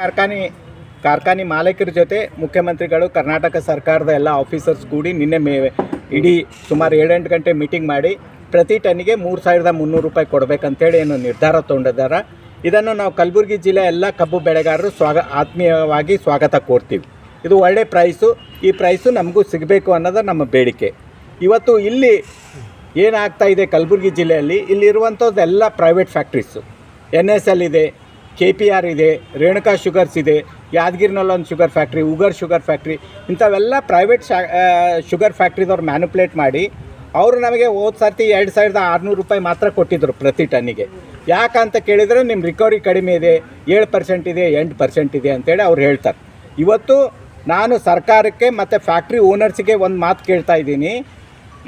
ಕಾರ್ಖಾನೆ ಕಾರ್ಖಾನೆ ಮಾಲೀಕರ ಜೊತೆ ಮುಖ್ಯಮಂತ್ರಿಗಳು, ಕರ್ನಾಟಕ ಸರ್ಕಾರದ ಎಲ್ಲ ಆಫೀಸರ್ಸ್ ಕೂಡಿ ನಿನ್ನೆ ಮೇ, ಇಡೀ ಸುಮಾರು ಏಳೆಂಟು ಗಂಟೆ ಮೀಟಿಂಗ್ ಮಾಡಿ ಪ್ರತಿ ಟನ್ನಿಗೆ ಮೂರು ಸಾವಿರದ ಮುನ್ನೂರು ರೂಪಾಯಿ ಕೊಡಬೇಕಂತೇಳಿ ಏನು ನಿರ್ಧಾರ ತೊಗೊಂಡಿದ್ದಾರೆ. ಇದನ್ನು ನಾವು ಕಲಬುರಗಿ ಜಿಲ್ಲೆ ಎಲ್ಲ ಕಬ್ಬು ಬೆಳೆಗಾರರು ಸ್ವಾಗ, ಆತ್ಮೀಯವಾಗಿ ಸ್ವಾಗತ ಕೋರ್ತೀವಿ. ಇದು ಒಳ್ಳೆ ಪ್ರೈಸು. ಈ ಪ್ರೈಸು ನಮಗೂ ಸಿಗಬೇಕು ಅನ್ನೋದು ನಮ್ಮ ಬೇಡಿಕೆ. ಇವತ್ತು ಇಲ್ಲಿ ಏನಾಗ್ತಾ ಇದೆ ಕಲಬುರಗಿ ಜಿಲ್ಲೆಯಲ್ಲಿ, ಇಲ್ಲಿರುವಂಥದ್ದೆಲ್ಲ private factories N S L ಇದೆ ಕೆ ಪಿ ಆರ್ ಇದೆ, ರೇಣುಕಾ ಶುಗರ್ಸ್ ಇದೆ, ಯಾದಗಿರಿನಲ್ಲೊಂದು sugar factory, Ugar sugar factory, ಇಂಥವೆಲ್ಲ ಪ್ರೈವೇಟ್ ಶಾ ಶುಗರ್ ಫ್ಯಾಕ್ಟ್ರಿದವ್ರು ಮ್ಯಾನುಪ್ಲೇಟ್ ಮಾಡಿ ಅವರು ನಮಗೆ ಹೋದ ಸರ್ತಿ ಎರಡು ಸಾವಿರದ ಆರುನೂರು ರೂಪಾಯಿ ಮಾತ್ರ ಕೊಟ್ಟಿದ್ದರು ಪ್ರತಿ ಟನ್ನಿಗೆ. ಯಾಕಂತ ಕೇಳಿದರೆ ನಿಮ್ಮ ರಿಕವರಿ ಕಡಿಮೆ ಇದೆ, ಏಳು ಪರ್ಸೆಂಟ್ ಇದೆ, ಎಂಟು ಪರ್ಸೆಂಟ್ ಇದೆ ಅಂತೇಳಿ ಅವ್ರು ಹೇಳ್ತಾರೆ. ಇವತ್ತು ನಾನು ಸರ್ಕಾರಕ್ಕೆ ಮತ್ತು ಫ್ಯಾಕ್ಟ್ರಿ ಓನರ್ಸಿಗೆ ಒಂದು ಮಾತು ಕೇಳ್ತಾ ಇದ್ದೀನಿ.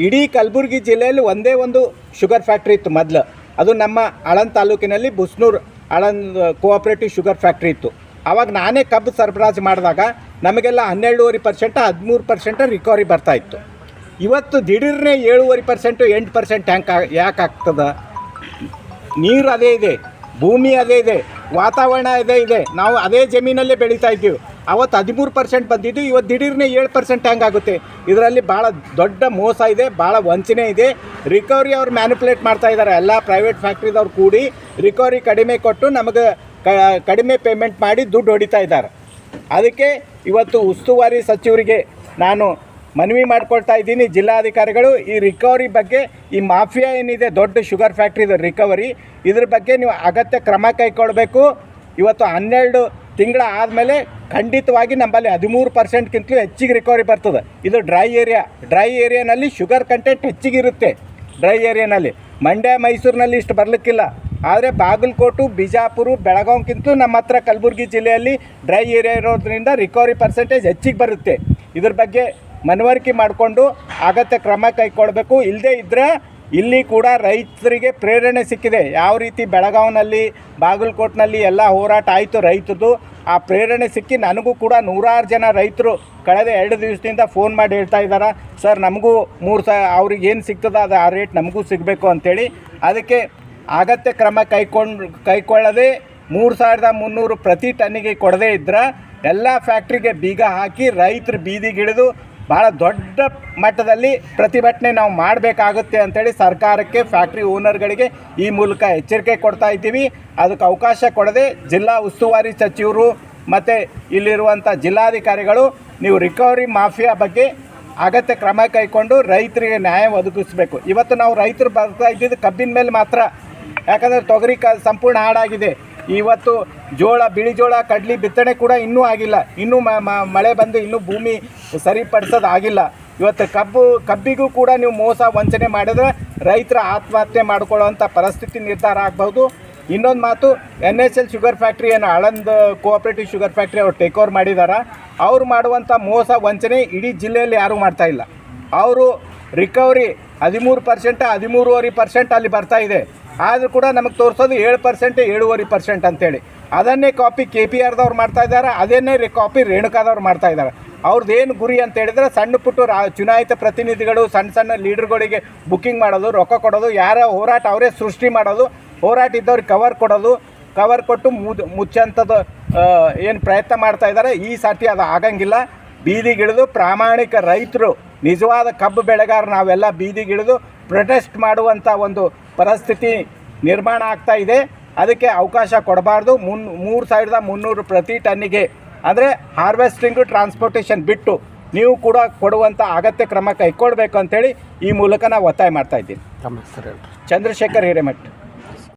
ಇಡೀ ಕಲಬುರಗಿ ಜಿಲ್ಲೆಯಲ್ಲಿ ಒಂದೇ ಒಂದು ಶುಗರ್ ಫ್ಯಾಕ್ಟ್ರಿ ಇತ್ತು ಮೊದಲು. ಅದು ನಮ್ಮ ಆಳಂದ್ ತಾಲೂಕಿನಲ್ಲಿ Busnur Aland cooperative sugar factory ಇತ್ತು. ಆವಾಗ ನಾನೇ ಕಬ್ಬು ಸರಬರಾಜು ಮಾಡಿದಾಗ ನಮಗೆಲ್ಲ ಹನ್ನೆರಡೂವರೆ ಪರ್ಸೆಂಟ ಹದಿಮೂರು ಪರ್ಸೆಂಟ ರಿಕವರಿ ಬರ್ತಾ ಇತ್ತು. ಇವತ್ತು ದಿಢೀರ್ನೇ ಏಳುವರೆ ಪರ್ಸೆಂಟು ಎಂಟು ಪರ್ಸೆಂಟ್ ಟ್ಯಾಂಕ್ ಯಾಕೆ ಆಗ್ತದೆ? ನೀರು ಅದೇ ಇದೆ, ಭೂಮಿ ಅದೇ ಇದೆ, ವಾತಾವರಣ ಅದೇ ಇದೆ. ನಾವು ಅದೇ ಜಮೀನಲ್ಲೇ ಬೆಳೀತಾ ಇದ್ದೀವಿ. ಅವತ್ತು ಹದಿಮೂರು ಪರ್ಸೆಂಟ್ ಬಂದಿದ್ದು, ಇವತ್ತು ದಿಢೀರ್ನೇ ಏಳು ಪರ್ಸೆಂಟ್ ಆಗುತ್ತೆ. ಇದರಲ್ಲಿ ಭಾಳ ದೊಡ್ಡ ಮೋಸ ಇದೆ, ಭಾಳ ವಂಚನೆ ಇದೆ. ರಿಕವರಿ ಅವ್ರು ಮ್ಯಾನಿಪುಲೇಟ್ ಮಾಡ್ತಾ ಇದ್ದಾರೆ. ಎಲ್ಲ ಪ್ರೈವೇಟ್ ಫ್ಯಾಕ್ಟ್ರಿದವ್ರು ಕೂಡಿ ರಿಕವರಿ ಕಡಿಮೆ ಕೊಟ್ಟು ನಮಗೆ ಕಡಿಮೆ ಪೇಮೆಂಟ್ ಮಾಡಿ ದುಡ್ಡು ಹೊಡಿತಾ ಇದ್ದಾರೆ. ಅದಕ್ಕೆ ಇವತ್ತು ಉಸ್ತುವಾರಿ ಸಚಿವರಿಗೆ ನಾನು ಮನವಿ ಮಾಡ್ಕೊಳ್ತಾ ಇದ್ದೀನಿ. ಜಿಲ್ಲಾಧಿಕಾರಿಗಳು, ಈ ರಿಕವರಿ ಬಗ್ಗೆ, ಈ ಮಾಫಿಯಾ ಏನಿದೆ, ದೊಡ್ಡ ಶುಗರ್ ಫ್ಯಾಕ್ಟ್ರಿದು ರಿಕವರಿ ಇದ್ರ ಬಗ್ಗೆ ನೀವು ಅಗತ್ಯ ಕ್ರಮ ಕೈಗೊಳ್ಳಬೇಕು ಇವತ್ತು ಹನ್ನೆರಡು ತಿಂಗಳ ಆದಮೇಲೆ ಖಂಡಿತವಾಗಿ ನಮ್ಮಲ್ಲಿ ಹದಿಮೂರು ಪರ್ಸೆಂಟ್ಗಿಂತಲೂ ಹೆಚ್ಚಿಗೆ ರಿಕವರಿ ಬರ್ತದೆ. ಇದು ಡ್ರೈ ಏರಿಯಾ ಡ್ರೈ ಏರಿಯಾನಲ್ಲಿ ಶುಗರ್ ಕಂಟೆಂಟ್ ಹೆಚ್ಚಿಗಿರುತ್ತೆ ಡ್ರೈ ಏರಿಯಾನಲ್ಲಿ ಮಂಡ್ಯ, ಮೈಸೂರಿನಲ್ಲಿ ಇಷ್ಟು ಬರಲಿಕ್ಕಿಲ್ಲ. ಆದರೆ ಬಾಗಲಕೋಟು, ಬಿಜಾಪುರ, ಬೆಳಗಾವಿಗಿಂತಲೂ ನಮ್ಮ ಹತ್ರ ಕಲಬುರಗಿ ಜಿಲ್ಲೆಯಲ್ಲಿ ಡ್ರೈ ಏರಿಯಾ ಇರೋದ್ರಿಂದ ರಿಕವರಿ ಪರ್ಸೆಂಟೇಜ್ ಹೆಚ್ಚಿಗೆ ಬರುತ್ತೆ. ಇದ್ರ ಬಗ್ಗೆ ಮನವರಿಕೆ ಮಾಡಿಕೊಂಡು ಅಗತ್ಯ ಕ್ರಮ ಕೈಗೊಳ್ಳಬೇಕು ಇಲ್ಲದೇ ಇದ್ದರೆ ಇಲ್ಲಿ ಕೂಡ ರೈತರಿಗೆ ಪ್ರೇರಣೆ ಸಿಕ್ಕಿದೆ. ಯಾವ ರೀತಿ ಬೆಳಗಾವಿನಲ್ಲಿ ಬಾಗಲಕೋಟ್ನಲ್ಲಿ ಎಲ್ಲ ಹೋರಾಟ ಆಯಿತು ರೈತದ್ದು ಆ ಪ್ರೇರಣೆ ಸಿಕ್ಕಿ ನನಗೂ ಕೂಡ ನೂರಾರು ಜನ ರೈತರು ಕಳೆದ ಎರಡು ದಿವಸದಿಂದ ಫೋನ್ ಮಾಡಿ ಹೇಳ್ತಾ ಇದ್ದಾರೆ ಸರ್, ನಮಗೂ ಮೂರು ಸ, ಅವ್ರಿಗೆ ಏನು ಸಿಗ್ತದೆ, ಅದು ಆ ರೇಟ್ ನಮಗೂ ಸಿಗಬೇಕು ಅಂಥೇಳಿ ಅದಕ್ಕೆ ಅಗತ್ಯ ಕ್ರಮ ಕೈಕೊಂಡು, ಕೈಕೊಳ್ಳದೆ ಮೂರು ಸಾವಿರದ ಮುನ್ನೂರು ಪ್ರತಿ ಟನ್ನಿಗೆ ಕೊಡದೇ ಇದ್ದರೆ ಎಲ್ಲ ಫ್ಯಾಕ್ಟ್ರಿಗೆ ಬೀಗ ಹಾಕಿ ರೈತರು ಬೀದಿಗಿಳಿದು ಭಾಳ ದೊಡ್ಡ ಮಟ್ಟದಲ್ಲಿ ಪ್ರತಿಭಟನೆ ನಾವು ಮಾಡಬೇಕಾಗುತ್ತೆ ಅಂತೇಳಿ ಸರ್ಕಾರಕ್ಕೆ ಫ್ಯಾಕ್ಟ್ರಿ ಓನರ್ಗಳಿಗೆ ಈ ಮೂಲಕ ಎಚ್ಚರಿಕೆ ಕೊಡ್ತಾ ಇದ್ದೀವಿ. ಅದಕ್ಕೆ ಅವಕಾಶ ಕೊಡದೆ ಜಿಲ್ಲಾ ಉಸ್ತುವಾರಿ ಸಚಿವರು ಮತ್ತು ಇಲ್ಲಿರುವಂಥ ಜಿಲ್ಲಾಧಿಕಾರಿಗಳು, ನೀವು ರಿಕವರಿ ಮಾಫಿಯಾ ಬಗ್ಗೆ ಅಗತ್ಯ ಕ್ರಮ ಕೈಕೊಂಡು ರೈತರಿಗೆ ನ್ಯಾಯ ಒದಗಿಸಬೇಕು. ಇವತ್ತು ನಾವು ರೈತರು ಬರ್ತಾ ಇದ್ದಿದ್ದು ಕಬ್ಬಿನ ಮೇಲೆ ಮಾತ್ರ. ಯಾಕಂದರೆ ತೊಗರಿ ಕ, ಸಂಪೂರ್ಣ ಹಾಡಾಗಿದೆ. ಇವತ್ತು ಜೋಳ, ಬಿಳಿ ಜೋಳ, ಕಡ್ಲಿ ಬಿತ್ತನೆ ಕೂಡ ಇನ್ನೂ ಆಗಿಲ್ಲ. ಇನ್ನೂ ಮಳೆ ಬಂದು ಇನ್ನೂ ಭೂಮಿ ಸರಿಪಡಿಸೋದು ಆಗಿಲ್ಲ. ಇವತ್ತು ಕಬ್ಬು, ಕಬ್ಬಿಗೂ ಕೂಡ ನೀವು ಮೋಸ ವಂಚನೆ ಮಾಡಿದ್ರೆ ರೈತರ ಆತ್ಮಹತ್ಯೆ ಮಾಡಿಕೊಳ್ಳುವಂಥ ಪರಿಸ್ಥಿತಿ ನಿರ್ಧಾರ ಆಗ್ಬೋದು ಇನ್ನೊಂದು ಮಾತು N S L sugar factory ಏನು ಆಳಂದ್ ಕೋಆಪ್ರೇಟಿವ್ ಶುಗರ್ ಫ್ಯಾಕ್ಟ್ರಿ ಅವ್ರು ಟೇಕ್ ಓವರ್ ಮಾಡಿದ್ದಾರೆ ಅವ್ರು ಮಾಡುವಂಥ ಮೋಸ ವಂಚನೆ ಇಡೀ ಜಿಲ್ಲೆಯಲ್ಲಿ ಯಾರೂ ಮಾಡ್ತಾ ಇಲ್ಲ. ಅವರು ರಿಕವರಿ ಹದಿಮೂರು ಪರ್ಸೆಂಟ್ ಹದಿಮೂರುವರೆ ಪರ್ಸೆಂಟ್ ಅಲ್ಲಿ ಬರ್ತಾ ಇದೆ. ಆದರೂ ಕೂಡ ನಮಗೆ ತೋರಿಸೋದು ಏಳು ಪರ್ಸೆಂಟ್ ಏಳುವರೆ ಪರ್ಸೆಂಟ್ ಅಂತೇಳಿ. ಅದನ್ನೇ ಕಾಪಿ ಕೆ ಪಿ ಆರ್ದವ್ರು ಮಾಡ್ತಾ ಇದ್ದಾರೆ, ಅದನ್ನೇ ಕಾಪಿ ರೇಣುಕಾದವ್ರು ಮಾಡ್ತಾ ಇದ್ದಾರೆ. ಅವ್ರದ್ದು ಏನು ಗುರಿ ಅಂತ ಹೇಳಿದ್ರೆ ಸಣ್ಣ ಪುಟ್ಟು ರಾ ಚುನಾಯಿತ ಪ್ರತಿನಿಧಿಗಳು, ಸಣ್ಣ ಸಣ್ಣ ಲೀಡರ್ಗಳಿಗೆ ಬುಕ್ಕಿಂಗ್ ಮಾಡೋದು, ರೊಕ್ಕ ಕೊಡೋದು, ಯಾರ ಹೋರಾಟ ಅವರೇ ಸೃಷ್ಟಿ ಮಾಡೋದು, ಹೋರಾಟ ಇದ್ದವ್ರಿಗೆ ಕವರ್ ಕೊಡೋದು ಕವರ್ ಕೊಟ್ಟು ಮುದ್ ಮುಚ್ಚಂಥದ್ದು ಏನು ಪ್ರಯತ್ನ ಮಾಡ್ತಾ ಇದ್ದಾರೆ, ಈ ಸಾರ್ತಿ ಅದು ಆಗಂಗಿಲ್ಲ. ಬೀದಿಗಿಳಿದು ಪ್ರಾಮಾಣಿಕ ರೈತರು ನಿಜವಾದ ಕಬ್ಬು ಬೆಳೆಗಾರ ನಾವೆಲ್ಲ ಬೀದಿಗಿಳಿದು ಪ್ರೊಟೆಸ್ಟ್ ಮಾಡುವಂಥ ಒಂದು ಪರಿಸ್ಥಿತಿ ನಿರ್ಮಾಣ ಆಗ್ತಾ ಇದೆ. ಅದಕ್ಕೆ ಅವಕಾಶ ಕೊಡಬಾರ್ದು. ಮುನ್ ಮೂರು ಸಾವಿರದ ಮುನ್ನೂರು ಪ್ರತಿ ಟನ್ನಿಗೆ. ಅಂದರೆ ಹಾರ್ವೆಸ್ಟಿಂಗು ಟ್ರಾನ್ಸ್ಪೋರ್ಟೇಷನ್ ಬಿಟ್ಟು ನೀವು ಕೂಡ ಕೊಡುವಂಥ ಅಗತ್ಯ ಕ್ರಮ ಕೈಗೊಳ್ಬೇಕು ಅಂತೇಳಿ ಈ ಮೂಲಕ ನಾವು ಒತ್ತಾಯ ಮಾಡ್ತಾ ಇದ್ದೀನಿ. ಚಂದ್ರಶೇಖರ್ ಹಿರೇಮಠ್.